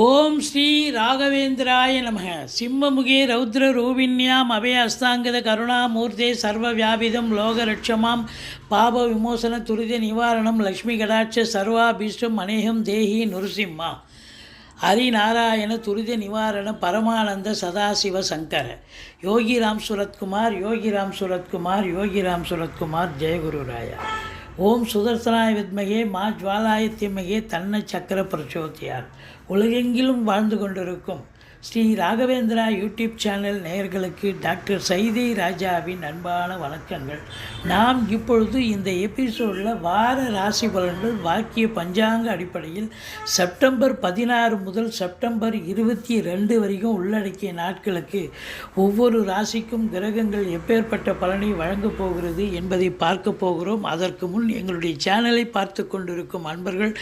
ஓம் ஸ்ரீ ராகவேந்திராய நமக. சிம்மமுகே ரௌத்ர ரூபிண்யாம் அபய அஸ்தாங்கத கருணாமூர்த்தே சர்வ வியாபிதம் லோகரட்சமாம். பாப விமோசன துரித நிவாரணம் லக்ஷ்மி கடாட்ச சர்வாபீஷ்டம் அநேகம் தேஹி நுருசிம்மா. ஹரிநாராயண துரித நிவாரண பரமானந்த சதாசிவ சங்கர. யோகிராம் சுரத்குமார் யோகிராம் சுரத்குமார் யோகிராம் சுரத்குமார் ஜெயகுருராயா ஓம் சுதர்சனாய வித்மகே மா ஜுவாலாய தீமகே தன்ன சக்கர பிரச்சோதியார் உலகெங்கிலும் வாழ்ந்து கொண்டிருக்கும். ஸ்ரீ ராகவேந்திரா யூடியூப் சேனல் நேயர்களுக்கு டாக்டர் சைதை ராஜாவின் அன்பான வணக்கங்கள். நாம் இப்பொழுது இந்த எபிசோடில் வார ராசி பலன்கள் வாக்கிய பஞ்சாங்க அடிப்படையில் செப்டம்பர் பதினாறு முதல் செப்டம்பர் இருபத்தி ரெண்டு வரைக்கும் உள்ளடக்கிய நாட்களுக்கு ஒவ்வொரு ராசிக்கும் கிரகங்கள் எப்பேற்பட்ட பலனை வழங்கப் போகிறது என்பதை பார்க்க போகிறோம். அதற்கு முன் எங்களுடைய சேனலை பார்த்து கொண்டிருக்கும் அன்பர்கள்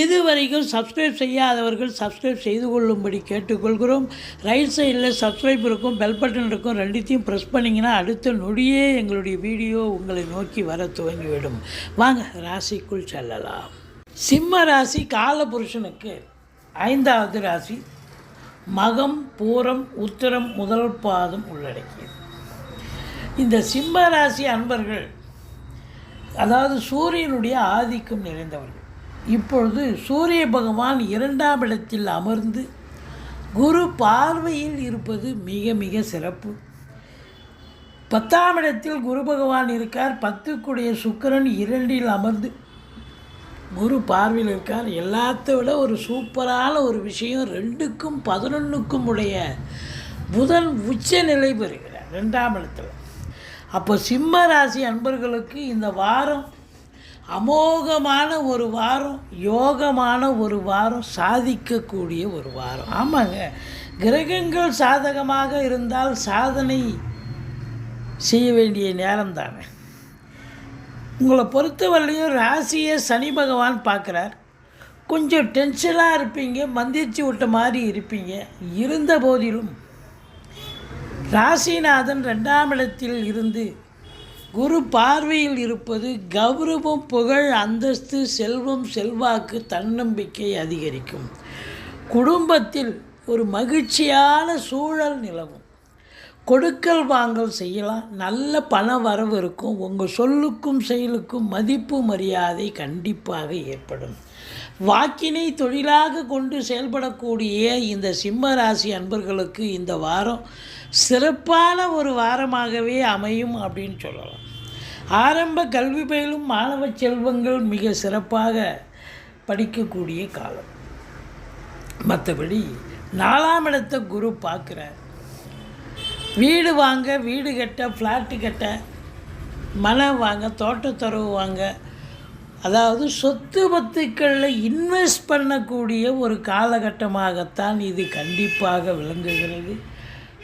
இதுவரைக்கும் சப்ஸ்கிரைப் செய்யாதவர்கள் சப்ஸ்கிரைப் செய்து கொள்ளும்படி கேட்டுக்கொள்கிறோம். ரைட் சைடில் சப்ஸ்கிரைப் இருக்கும் பெல் பட்டன் இருக்கும் ரெண்டுத்தையும் ப்ரெஸ் பண்ணிங்கன்னா அடுத்த நொடியே எங்களுடைய வீடியோ உங்களை நோக்கி வர துவங்கிவிடும். வாங்க ராசிக்குள் செல்லலாம். சிம்ம ராசி காலபுருஷனுக்கு ஐந்தாவது ராசி மகம் பூரம் உத்தரம் முதல் பாதம் உள்ளடக்கியது. இந்த சிம்ம ராசி அன்பர்கள் அதாவது சூரியனுடைய ஆதிக்கம் நிறைந்தவர்கள். இப்பொழுது சூரிய பகவான் இரண்டாம் இடத்தில் அமர்ந்து குரு பார்வையில் இருப்பது மிக மிக சிறப்பு. பத்தாம் இடத்தில் குரு பகவான் இருக்கார். பத்துக்குடைய சுக்கரன் இரண்டில் அமர்ந்து குரு பார்வையில் இருக்கார். எல்லாத்த விட ஒரு சூப்பரான ஒரு விஷயம் ரெண்டுக்கும் பதினொன்றுக்கும் உடைய புதன் உச்ச நிலை பெறுகிறார். ரெண்டாம் இடத்தில். அப்போ சிம்ம ராசி அன்பர்களுக்கு இந்த வாரம் அமோகமான ஒரு வாரம் யோகமான ஒரு வாரம் சாதிக்கக்கூடிய ஒரு வாரம். ஆமாங்க. கிரகங்கள் சாதகமாக இருந்தால் சாதனை செய்ய வேண்டிய நேரம் தானே உங்களை பொறுத்தவரையிலையும் ராசியை சனி பகவான் பார்க்குறார். கொஞ்சம் டென்ஷனாக இருப்பீங்க மந்திரிச்சு விட்ட மாதிரி இருப்பீங்க. இருந்த போதிலும் ராசிநாதன் ரெண்டாம் இடத்தில் இருந்து குரு பார்வையில் இருப்பது கௌரவம் புகழ் அந்தஸ்து செல்வம் செல்வாக்கு தன்னம்பிக்கை அதிகரிக்கும். குடும்பத்தில் ஒரு மகிழ்ச்சியான சூழல் நிலவும். கொடுக்கல் வாங்கல் செய்யலாம். நல்ல பண வரவு இருக்கும். உங்கள் சொல்லுக்கும் செயலுக்கும் மதிப்பு மரியாதை கண்டிப்பாக ஏற்படும். வாக்கினை தொழிலாக கொண்டு செயல்படக்கூடிய இந்த சிம்ம ராசி அன்பர்களுக்கு இந்த வாரம் சிறப்பான ஒரு வாரமாகவே அமையும் அப்படின்னு சொல்லலாம். ஆரம்ப கல்வி பயிலும் மாணவ செல்வங்கள் மிக சிறப்பாக படிக்கக்கூடிய காலம். மற்றபடி நாலாம் இடத்த குரு பார்க்குறார் வீடு வாங்க வீடு கட்ட ஃப்ளாட்டு கட்ட மனம் வாங்க தோட்டத்துறவு வாங்க அதாவது சொத்து பத்துக்களில் இன்வெஸ்ட் பண்ணக்கூடிய ஒரு காலகட்டமாகத்தான் இது கண்டிப்பாக விளங்குகிறது.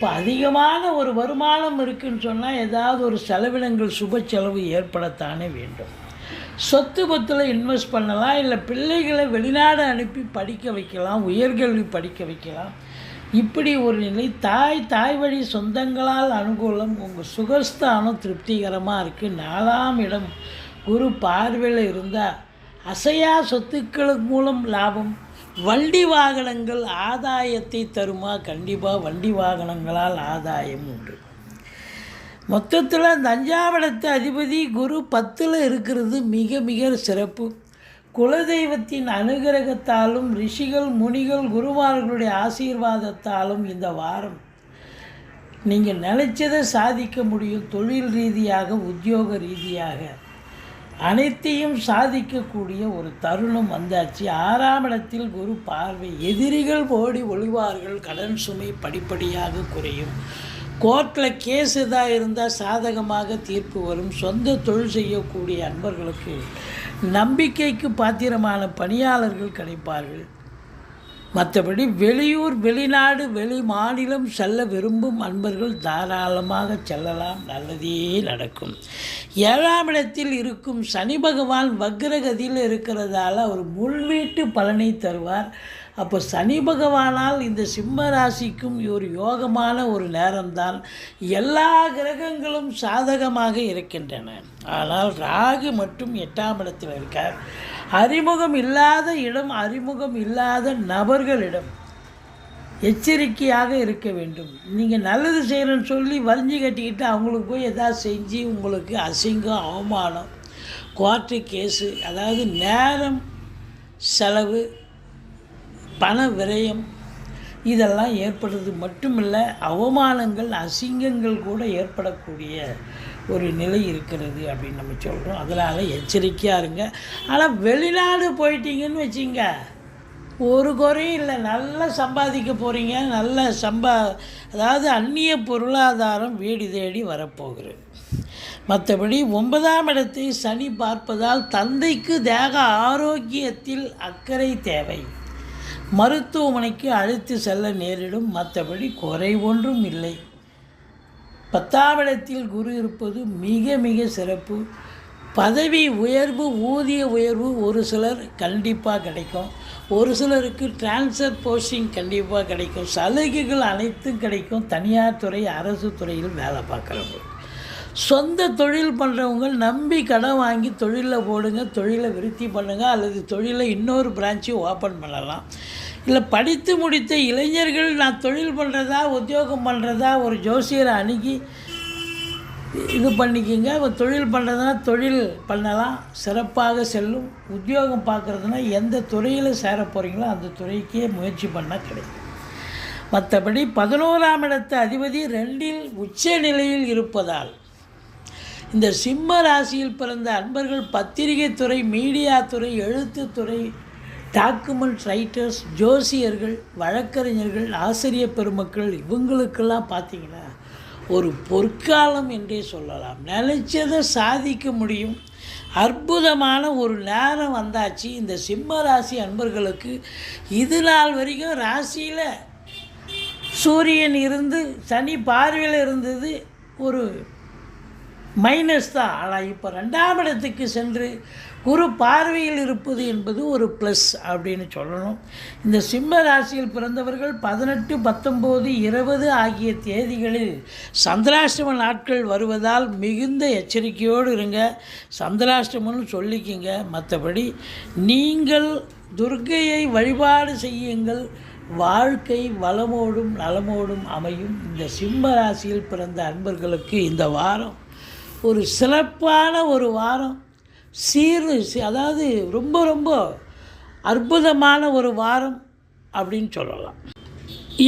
இப்போ அதிகமான ஒரு வருமானம் இருக்குன்னு சொன்னால் ஏதாவது ஒரு செலவினங்கள் சுப செலவு ஏற்படத்தானே வேண்டும். சொத்து பத்தில் இன்வெஸ்ட் பண்ணலாம் இல்லை பிள்ளைகளை வெளிநாடு அனுப்பி படிக்க வைக்கலாம் உயர்கல்வி படிக்க வைக்கலாம். இப்படி ஒரு நிலை தாய் தாய் வழி சொந்தங்களால் அனுகூலம் உங்கள் சுகஸ்தானம் திருப்திகரமாக இருக்குது நாலாம் இடம் குரு பார்வையில் இருந்தால் அசையா சொத்துக்கள் மூலம் லாபம் வண்டி வாகனங்கள் ஆதாயத்தை தருமா? கண்டிப்பாக வண்டி வாகனங்களால் ஆதாயம் உண்டு. மொத்தத்தில் தஞ்சாவடத்து அதிபதி குரு பத்தில் இருக்கிறது மிக மிக சிறப்பு. குலதெய்வத்தின் அனுகிரகத்தாலும் ரிஷிகள் முனிகள் குருமார்களுடைய ஆசீர்வாதத்தாலும் இந்த வாரம் நீங்கள் நினைச்சதை சாதிக்க முடியும். தொழில் ரீதியாக உத்தியோக ரீதியாக. அனைத்தையும் சாதிக்கக்கூடிய ஒரு தருணம் வந்தாச்சு. ஆறாம் இடத்தில் குரு பார்வை எதிரிகள் ஓடி ஒளிவார்கள் கடன் சுமை படிப்படியாக குறையும். கோர்ட்டில் கேஸ் எதாக இருந்தால் சாதகமாக தீர்ப்பு வரும். சொந்த தொழில் செய்யக்கூடிய அன்பர்களுக்கு நம்பிக்கைக்கு பாத்திரமான பணியாளர்கள் கிடைப்பார்கள். மற்றபடி வெளியூர் வெளிநாடு வெளி மாநிலம் செல்ல விரும்பும் அன்பர்கள் தாராளமாக செல்லலாம். நல்லதே நடக்கும். ஏழாம் இடத்தில் இருக்கும் சனி பகவான் வக்ரகதியில் இருக்கிறதால அவர் முள்வீட்டு பலனை தருவார். அப்போ சனி பகவானால் இந்த சிம்ம ராசிக்கும் ஒரு யோகமான ஒரு நேரம்தான் எல்லா கிரகங்களும் சாதகமாக இருக்கின்றன. ஆனால் ராகு மட்டும் எட்டாம் இடத்தில் இருக்கார். அறிமுகம் இல்லாத இடம் அறிமுகம் இல்லாத நபர்களிடம் எச்சரிக்கையாக இருக்க வேண்டும். நீங்கள் நல்லது செய்கிறேன்னு சொல்லி வரிஞ்சு கட்டிக்கிட்டு அவங்களுக்கு போய் எதாவது செஞ்சு உங்களுக்கு அசிங்கம் அவமானம் கோர்ட்டு கேஸு அதாவது நேரம் செலவு பண விரயம். இதெல்லாம் ஏற்படுறது மட்டுமில்லை அவமானங்கள் அசிங்கங்கள் கூட ஏற்படக்கூடிய ஒரு நிலை இருக்கிறது அப்படின்னு நம்ம சொல்கிறோம் அதனால் எச்சரிக்கையாக இருங்க. ஆனால் வெளிநாடு போயிட்டீங்கன்னு வச்சிங்க ஒரு குறையும் இல்லை. நல்லா சம்பாதிக்க போகிறீங்க நல்ல சம்பா அதாவது அந்நிய பொருளாதாரம் வீடு தேடி வரப்போகிறது மற்றபடி ஒன்பதாம் இடத்தை சனி பார்ப்பதால் தந்தைக்கு தேக ஆரோக்கியத்தில் அக்கறை தேவை. மருத்துவமனைக்கு அழைத்து செல்ல நேரிடும் மற்றபடி குறை ஒன்றும் இல்லை. பத்தாவிடத்தில் குரு இருப்பது மிக மிக சிறப்பு. பதவி உயர்வு ஊதிய உயர்வு ஒரு சிலர் கண்டிப்பாக கிடைக்கும். ஒரு சிலருக்கு டிரான்ஸ்ஃபர் போஸ்டிங் கண்டிப்பாக கிடைக்கும். சலுகைகள் அனைத்தும் கிடைக்கும். தனியார் துறை அரசு துறையில் வேலை பார்க்குறவங்க சொந்த தொழில் பண்ணுறவங்க நம்பி கடன் வாங்கி தொழிலில் போடுங்க தொழிலை விருத்தி பண்ணுங்கள் அல்லது தொழிலை இன்னொரு பிரான்ச்சையும் ஓப்பன் பண்ணலாம். இல்லை படித்து முடித்த இளைஞர்கள் நான் தொழில் பண்ணுறதா உத்தியோகம் பண்ணுறதா ஒரு ஜோசியரை அணுகி இது பண்ணிக்கிங்க. தொழில் பண்ணுறதுனா தொழில் பண்ணலாம். சிறப்பாக செல்லும். உத்தியோகம் பார்க்குறதுனா எந்த துறையில் சேர போகிறீங்களோ அந்த துறைக்கே முயற்சி பண்ணால் கிடைக்கும். மற்றபடி பதினோராம் இடத்து அதிபதி ரெண்டில் உச்ச நிலையில் இருப்பதால் இந்த சிம்ம ராசியில் பிறந்த அன்பர்கள் பத்திரிகை துறை மீடியா துறை எழுத்துத்துறை டாக்குமெண்ட் ரைட்டர்ஸ் ஜோசியர்கள் வழக்கறிஞர்கள் ஆசிரியர் பெருமக்கள் இவங்களுக்கெல்லாம் பார்த்தீங்கன்னா ஒரு பொற்காலம் என்றே சொல்லலாம். நினைச்சதை சாதிக்க முடியும். அற்புதமான ஒரு நேரம் வந்தாச்சு. இந்த சிம்ம ராசி அன்பர்களுக்கு இது நாள் வரைக்கும் ராசியில் சூரியன் இருந்து சனி பார்வையில் இருந்தது ஒரு மைனஸ் தான் ஆனால் இப்போ ரெண்டாம் இடத்துக்கு சென்று குரு பார்வையில் இருப்பது என்பது ஒரு ப்ளஸ் அப்படின்னு சொல்லணும். இந்த சிம்ம ராசியில் பிறந்தவர்கள் பதினெட்டு பத்தொம்போது இருபது ஆகிய தேதிகளில் சந்திராஷ்டம நாட்கள் வருவதால் மிகுந்த எச்சரிக்கையோடு இருங்க. சந்திராஷ்டமம்னு சொல்லிக்கிங்க. மற்றபடி நீங்கள் துர்கையை வழிபாடு செய்யுங்கள். வாழ்க்கை வளமோடும் நலமோடும் அமையும். இந்த சிம்ம ராசியில் பிறந்த அன்பர்களுக்கு இந்த வாரம் ஒரு சிறப்பான ஒரு வாரம் சீர் அதாவது ரொம்ப ரொம்ப அற்புதமான ஒரு வாரம் அப்படின்னு சொல்லலாம்.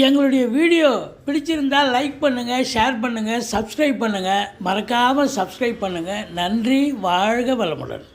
எங்களுடைய வீடியோ பிடிச்சிருந்தால் லைக் பண்ணுங்கள் ஷேர் பண்ணுங்கள் சப்ஸ்கிரைப் பண்ணுங்கள் மறக்காமல் சப்ஸ்கிரைப் பண்ணுங்கள் நன்றி வாழ்க வளமுடன்.